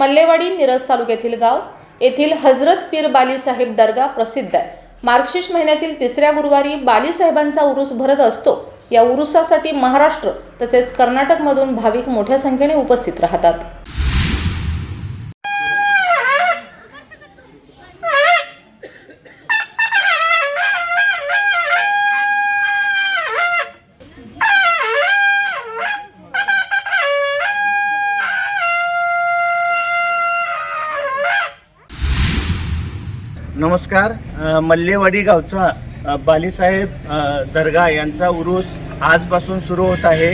मल्लेवाडी मिरज तालुक्यातील गाव येथील हजरत पीर बालीसाहेब दर्गा प्रसिद्ध आहे. मार्गशीर्ष महिन्यातील तिसऱ्या गुरुवारी बालीसाहेबांचा उरुस उरूस भरत असतो. या उरुसासाठी महाराष्ट्र तसेच कर्नाटकमधून भाविक मोठ्या संख्येने उपस्थित राहतात. नमस्कार मल्लेवाडी गावचा बालीसाहेब दर्गा यांचा उरूस आजपासून सुरू होत आहे.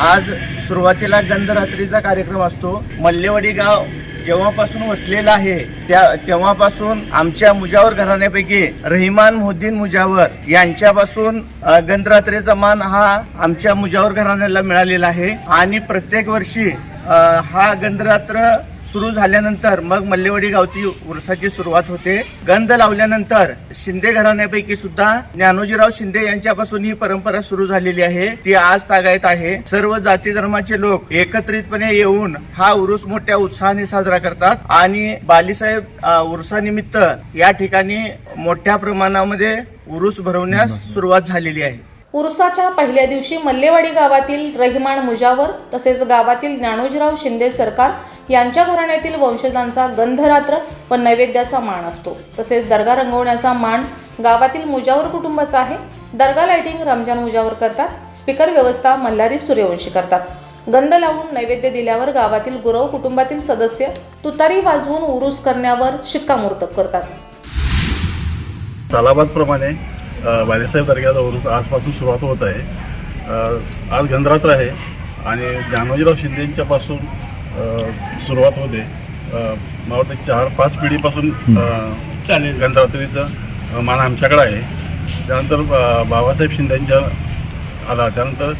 आज सुरुवातीला गंधरात्रीचा कार्यक्रम असतो. मल्लेवाडी गाव जेव्हापासून वसलेला आहे त्या तेव्हापासून आमच्या मुजावर घराण्यापैकी रहिमान मुद्दीन मुजावर यांच्यापासून गंधरात्रीचा मान हा आमच्या मुजावर घराण्याला मिळालेला आहे. आणि प्रत्येक वर्षी हा गंधरात्र सुरू झाल्यानंतर मग मल्लेवाडी गावची उरसाची सुरुवात होते. गंध लावल्यानंतर शिंदे घराण्यापैकी सुद्धा ज्ञानोजीराव शिंदे यांच्यापासून ही परंपरा सुरू झालेली आहे. ती आज तागायत आहे. सर्व जाती धर्माचे लोक एकत्रितपणे येऊन हा उरूस मोठ्या उत्साहाने साजरा करतात आणि बालीसाहेब उरसानिमित्त या ठिकाणी मोठ्या प्रमाणामध्ये उरूस भरवण्यास सुरुवात झालेली आहे. उरुसाच्या पहिल्या दिवशी मल्लेवाडी गावातील रहिमान मुजावर तसेच गावातील ज्ञानोजीराव शिंदे सरकार यांच्या घराण्यातील वंशजांचा गंधरात्र व नैवेद्याचा मान असतो. तसेच दर्गा रंगवण्याचा मान गावातील मुजावर कुटुंबाचा आहे. दर्गा लायटिंग रमजान मुजावर करतात. स्पीकर व्यवस्था मल्हारी सूर्यवंशी करतात. गंध लावून नैवेद्य दिल्यावर गावातील गुरव कुटुंबातील सदस्य तुतारी वाजवून उरूस करण्यावर शिक्कामोर्तब करतात. तालाबादप्रमाणे बालेसाहेब दर्ग्याचा उरूस आजपासून सुरुवात होत आहे. आज गंधरात्र आहे आणि ज्ञानोजीराव शिंदेंच्यापासून सुरुवात होते. मला वाटतं चार पाच पिढीपासून गंधरात्रीचं मान आमच्याकडे आहे. त्यानंतर बाबासाहेब शिंदेंच्या आला. त्यानंतर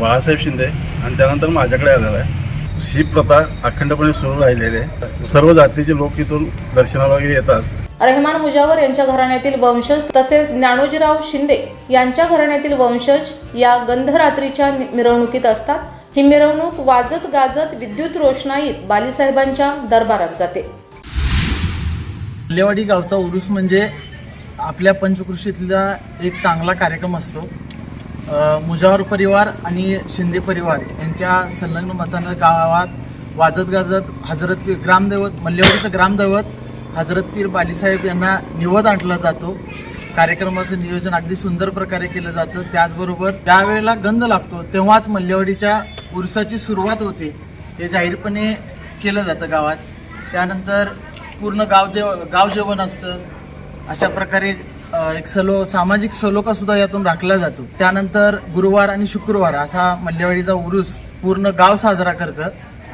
बाळासाहेब शिंदे आणि त्यानंतर माझ्याकडे आलेला आहे. ही प्रथा अखंडपणे सुरू राहिलेली आहे. सर्व जातीचे लोक इथून दर्शनाला वगैरे येतात. रहमान मुजावर यांच्या घराण्यातील वंशज तसेच ज्ञानोजीराव शिंदे यांच्या घराण्यातील वंशज या गंधरात्रीच्या मिरवणुकीत असतात. ही मिरवणूक वाजत गाजत विद्युत रोषणाईत बालीसाहेबांच्या दरबारात जाते. लेवाडी गावचा उरूस म्हणजे आपल्या पंचकृषीतला एक चांगला कार्यक्रम असतो. मुजावर परिवार आणि शिंदे परिवार यांच्या संलग्न मतानं गावात वाजत गाजत हजरत पीर ग्रामदैवत मल्लेवाडीचं ग्रामदैवत हजरत पीर बालीसाहेब यांना निवद आणला जातो. कार्यक्रमाचं नियोजन अगदी सुंदर प्रकारे केलं जातं. त्याचबरोबर त्यावेळेला गंध लागतो तेव्हाच मल्लेवाडीच्या उरसाची सुरुवात होते. हे जाहीरपणे केलं जातं गावात. त्यानंतर पूर्ण गावदेव गाव जेवण असतं. अशा प्रकारे एक सलो सामाजिक सलोकासुद्धा यातून राखला जातो. त्यानंतर गुरुवार आणि शुक्रवार असा मल्लेवाडीचा उरूस पूर्ण गाव साजरा करतं.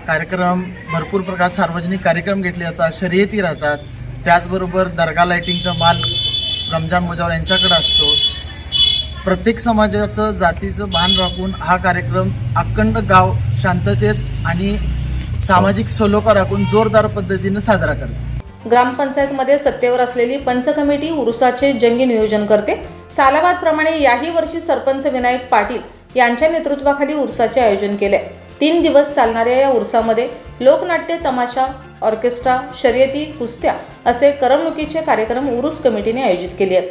कार्यक्रम भरपूर प्रकारात सार्वजनिक कार्यक्रम घेतले जातात. शर्यती राहतात. त्याचबरोबर दर्गा लायटिंगचा माल रमजान मुजावर यांच्याकडे असतो. प्रत्येक समाजाचं जातीचं भान राखून हा कार्यक्रम अखंड गाव शांततेत आणि सामाजिक सलोखा राखून जोरदार पद्धतीनं साजरा करतो. ग्रामपंचायतमध्ये सत्तेवर असलेली पंच कमिटी उरुसाचे जंगी नियोजन करते. सालाबाद प्रमाणे याही वर्षी सरपंच विनायक पाटील यांच्या नेतृत्वाखाली उरसाचे आयोजन केले. तीन दिवस चालणाऱ्या या उरसामध्ये लोकनाट्य तमाशा ऑर्केस्ट्रा शर्यती कुस्त्या असे करमणुकीचे कार्यक्रम उरुस कमिटीने आयोजित केले आहेत.